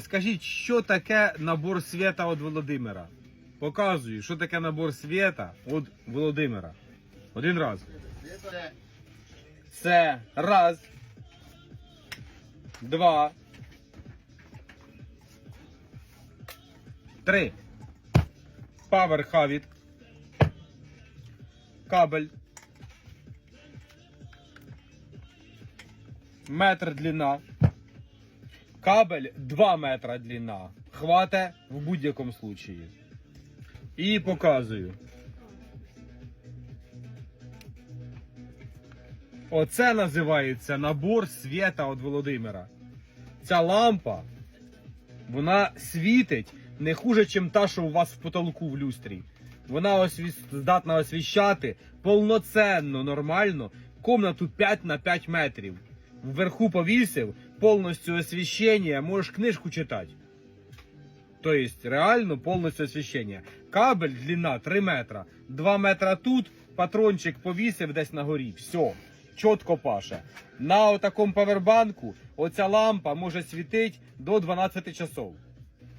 Скажіть, що таке набор світа від Володимира? Показую, що таке набор світа від Володимира. Один раз. Це раз. Два. Три. Power Havit. Кабель. Метр длина. Кабель 2 метра длина. Хвате в будь-якому случаї. І показую. Оце називається набор світа від Володимира. Ця лампа, вона світить не хуже, ніж та, що у вас в потолку в люстрі. Вона освіс... здатна освіщати повноценно, нормально, комнату 5 на 5 метрів. Вверху повісив, повністю освіщення, можеш книжку читати. Тобто, реально повністю освіщення. Кабель длина 3 метра. 2 метра тут, патрончик повісив десь на горі. Все, чітко паше. На отакому павербанку оця лампа може світити до 12 часов.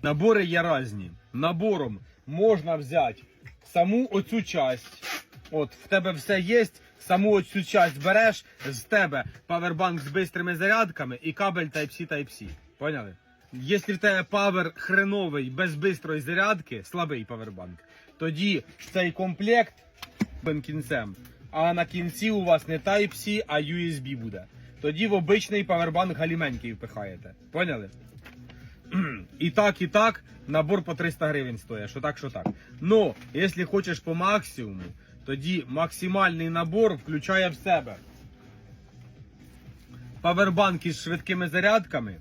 Набори є різні. Набором можна взяти саму оцю часть. От в тебе все є, саму оцю часть береш, з тебе павербанк з бистрими зарядками і кабель Type-C Type-C. Поняли? Якщо в тебе павер хреновий без бистрої зарядки, слабий павербанк, тоді цей комплект кінцем, а на кінці у вас не Type-C, а USB буде. Тоді в обичний павербанк галіменький впихаєте. Поняли? І так, і так, набор по 300 гривень стоїть, що так, що так. Но, якщо хочеш по максимуму, тоді максимальний набор включає в себе павербанк із швидкими зарядками,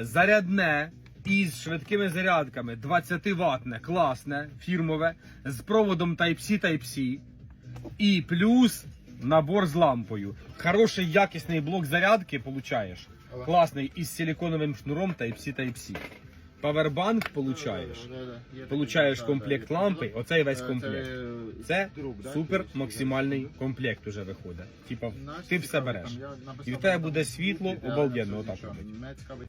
зарядне із швидкими зарядками 20 ватне, класне, фірмове, з проводом Type-C Type-C і плюс набор з лампою. Хороший якісний блок зарядки получаєш. Класний із силиконовим шнуром Type-C Type-C. Павербанк получаєш. Получаєш комплект лампи, оцей весь комплект. Це супер максимальний комплект уже виходить. Типа, ти все береш. І в тебе буде світло обалденно, отак. робить.